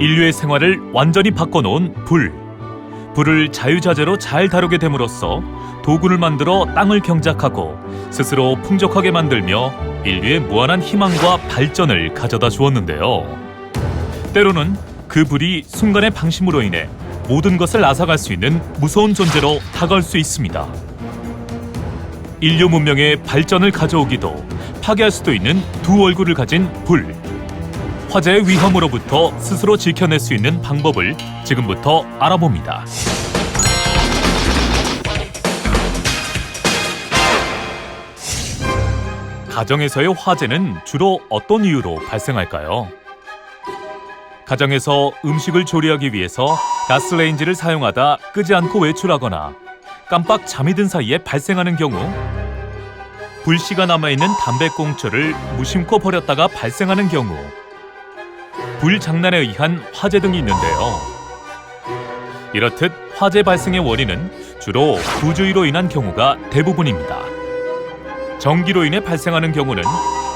인류의 생활을 완전히 바꿔놓은 불. 불을 자유자재로 잘 다루게 됨으로써 도구를 만들어 땅을 경작하고 스스로 풍족하게 만들며 인류의 무한한 희망과 발전을 가져다 주었는데요. 때로는 그 불이 순간의 방심으로 인해 모든 것을 앗아갈 수 있는 무서운 존재로 다가올 수 있습니다. 인류 문명의 발전을 가져오기도 파괴할 수도 있는 두 얼굴을 가진 불. 화재의 위험으로부터 스스로 지켜낼 수 있는 방법을 지금부터 알아봅니다. 가정에서의 화재는 주로 어떤 이유로 발생할까요? 가정에서 음식을 조리하기 위해서 가스레인지를 사용하다 끄지 않고 외출하거나 깜빡 잠이 든 사이에 발생하는 경우 불씨가 남아있는 담배꽁초를 무심코 버렸다가 발생하는 경우 불장난에 의한 화재 등이 있는데요. 이렇듯 화재 발생의 원인은 주로 부주의로 인한 경우가 대부분입니다. 전기로 인해 발생하는 경우는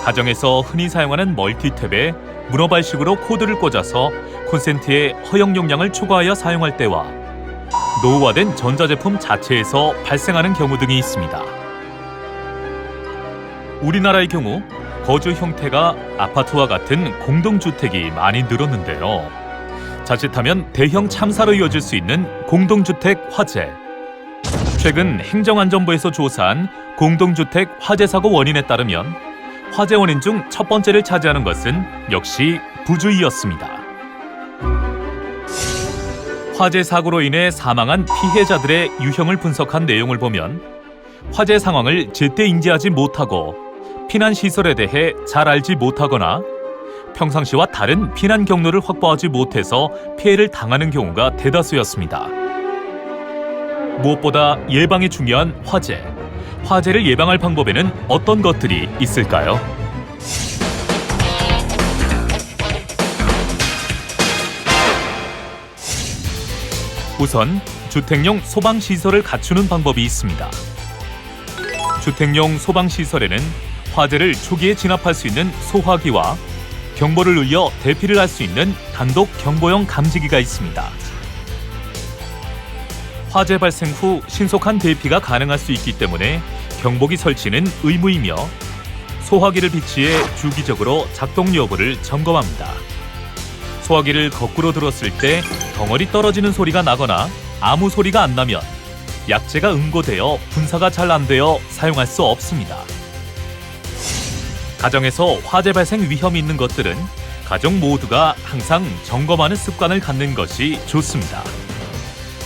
가정에서 흔히 사용하는 멀티탭에 문어발식으로 코드를 꽂아서 콘센트의 허용 용량을 초과하여 사용할 때와 노후화된 전자제품 자체에서 발생하는 경우 등이 있습니다. 우리나라의 경우 거주 형태가 아파트와 같은 공동주택이 많이 늘었는데요. 자칫하면 대형 참사로 이어질 수 있는 공동주택 화재. 최근 행정안전부에서 조사한 공동주택 화재 사고 원인에 따르면 화재 원인 중 첫 번째를 차지하는 것은 역시 부주의였습니다. 화재 사고로 인해 사망한 피해자들의 유형을 분석한 내용을 보면 화재 상황을 제때 인지하지 못하고 피난 시설에 대해 잘 알지 못하거나 평상시와 다른 피난 경로를 확보하지 못해서 피해를 당하는 경우가 대다수였습니다. 무엇보다 예방이 중요한 화재. 화재를 예방할 방법에는 어떤 것들이 있을까요? 우선 주택용 소방 시설을 갖추는 방법이 있습니다. 주택용 소방 시설에는 화재를 초기에 진압할 수 있는 소화기와 경보를 울려 대피를 할 수 있는 단독 경보용 감지기가 있습니다. 화재 발생 후 신속한 대피가 가능할 수 있기 때문에 경보기 설치는 의무이며 소화기를 비치해 주기적으로 작동 여부를 점검합니다. 소화기를 거꾸로 들었을 때 덩어리 떨어지는 소리가 나거나 아무 소리가 안 나면 약재가 응고되어 분사가 잘 안 되어 사용할 수 없습니다. 가정에서 화재 발생 위험이 있는 것들은 가족 모두가 항상 점검하는 습관을 갖는 것이 좋습니다.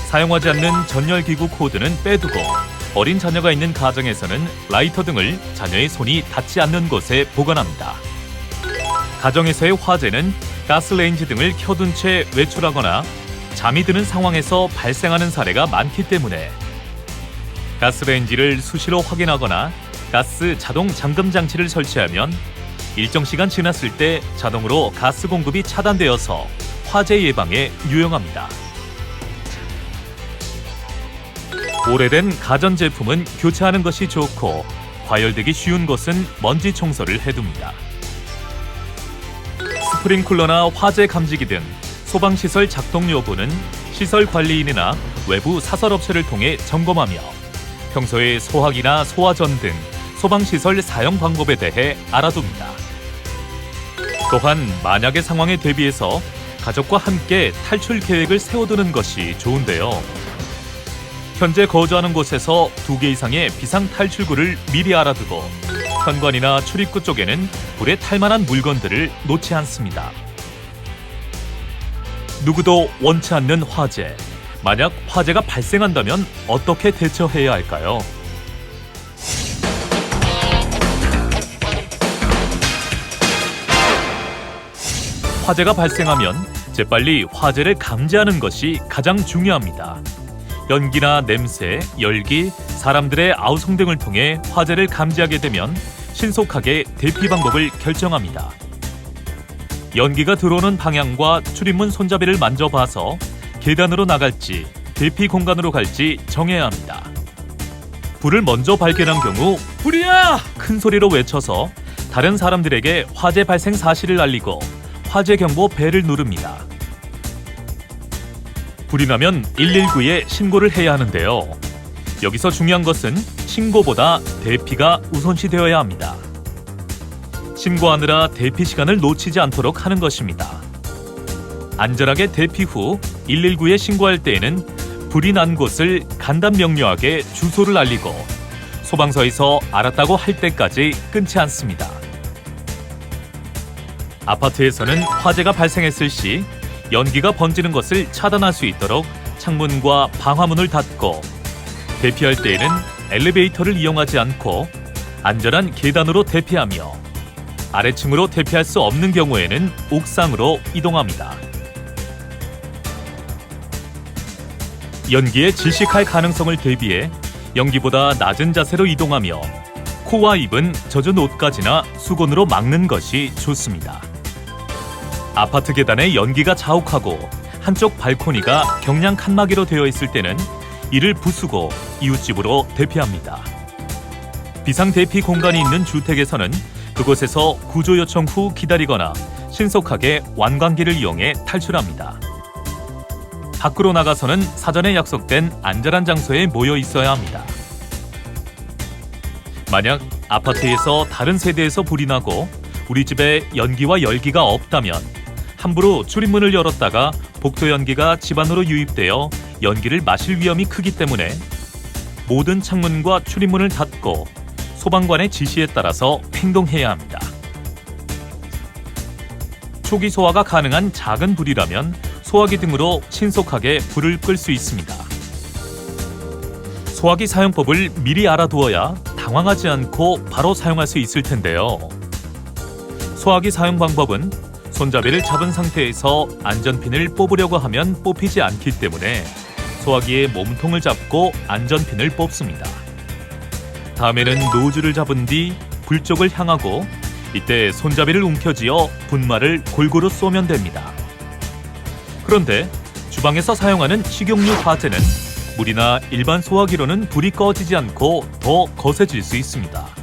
사용하지 않는 전열기구 코드는 빼두고 어린 자녀가 있는 가정에서는 라이터 등을 자녀의 손이 닿지 않는 곳에 보관합니다. 가정에서의 화재는 가스레인지 등을 켜둔 채 외출하거나 잠이 드는 상황에서 발생하는 사례가 많기 때문에 가스레인지를 수시로 확인하거나 가스 자동 잠금 장치를 설치하면 일정 시간 지났을 때 자동으로 가스 공급이 차단되어서 화재 예방에 유용합니다. 오래된 가전제품은 교체하는 것이 좋고 과열되기 쉬운 것은 먼지 청소를 해둡니다. 스프링쿨러나 화재 감지기 등 소방시설 작동 여부는 시설 관리인이나 외부 사설업체를 통해 점검하며 평소에 소화기나 소화전 등 소방시설 사용 방법에 대해 알아둡니다. 또한 만약의 상황에 대비해서 가족과 함께 탈출 계획을 세워두는 것이 좋은데요. 현재 거주하는 곳에서 두 개 이상의 비상 탈출구를 미리 알아두고 현관이나 출입구 쪽에는 불에 탈 만한 물건들을 놓지 않습니다. 누구도 원치 않는 화재. 만약 화재가 발생한다면 어떻게 대처해야 할까요? 화재가 발생하면 재빨리 화재를 감지하는 것이 가장 중요합니다. 연기나 냄새, 열기, 사람들의 아우성 등을 통해 화재를 감지하게 되면 신속하게 대피 방법을 결정합니다. 연기가 들어오는 방향과 출입문 손잡이를 만져봐서 계단으로 나갈지 대피 공간으로 갈지 정해야 합니다. 불을 먼저 발견한 경우 불이야! 큰 소리로 외쳐서 다른 사람들에게 화재 발생 사실을 알리고 화재 경보 벨을 누릅니다. 불이 나면 119에 신고를 해야 하는데요. 여기서 중요한 것은 신고보다 대피가 우선시 되어야 합니다. 신고하느라 대피 시간을 놓치지 않도록 하는 것입니다. 안전하게 대피 후 119에 신고할 때에는 불이 난 곳을 간단 명료하게 주소를 알리고 소방서에서 알았다고 할 때까지 끊지 않습니다. 아파트에서는 화재가 발생했을 시 연기가 번지는 것을 차단할 수 있도록 창문과 방화문을 닫고 대피할 때에는 엘리베이터를 이용하지 않고 안전한 계단으로 대피하며 아래층으로 대피할 수 없는 경우에는 옥상으로 이동합니다. 연기에 질식할 가능성을 대비해 연기보다 낮은 자세로 이동하며 코와 입은 젖은 옷까지나 수건으로 막는 것이 좋습니다. 아파트 계단에 연기가 자욱하고 한쪽 발코니가 경량 칸막이로 되어 있을 때는 이를 부수고 이웃집으로 대피합니다. 비상 대피 공간이 있는 주택에서는 그곳에서 구조 요청 후 기다리거나 신속하게 완관기를 이용해 탈출합니다. 밖으로 나가서는 사전에 약속된 안전한 장소에 모여 있어야 합니다. 만약 아파트에서 다른 세대에서 불이 나고 우리 집에 연기와 열기가 없다면 함부로 출입문을 열었다가 복도 연기가 집 안으로 유입되어 연기를 마실 위험이 크기 때문에 모든 창문과 출입문을 닫고 소방관의 지시에 따라서 행동해야 합니다. 초기 소화가 가능한 작은 불이라면 소화기 등으로 신속하게 불을 끌 수 있습니다. 소화기 사용법을 미리 알아두어야 당황하지 않고 바로 사용할 수 있을 텐데요. 소화기 사용 방법은 손잡이를 잡은 상태에서 안전핀을 뽑으려고 하면 뽑히지 않기 때문에 소화기의 몸통을 잡고 안전핀을 뽑습니다. 다음에는 노즐을 잡은 뒤 불 쪽을 향하고 이때 손잡이를 움켜쥐어 분말을 골고루 쏘면 됩니다. 그런데 주방에서 사용하는 식용유 화재는 물이나 일반 소화기로는 불이 꺼지지 않고 더 거세질 수 있습니다.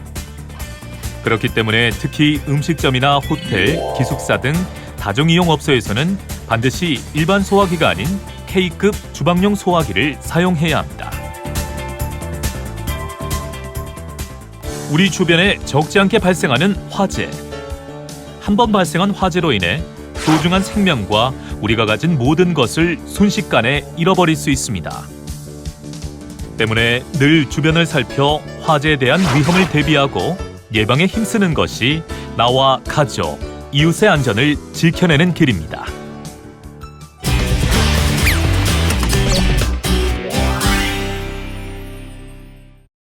그렇기 때문에 특히 음식점이나 호텔, 기숙사 등 다중이용 업소에서는 반드시 일반 소화기가 아닌 K급 주방용 소화기를 사용해야 합니다. 우리 주변에 적지 않게 발생하는 화재. 한 번 발생한 화재로 인해 소중한 생명과 우리가 가진 모든 것을 순식간에 잃어버릴 수 있습니다. 때문에 늘 주변을 살펴 화재에 대한 위험을 대비하고 예방에 힘쓰는 것이 나와 가족, 이웃의 안전을 지켜내는 길입니다.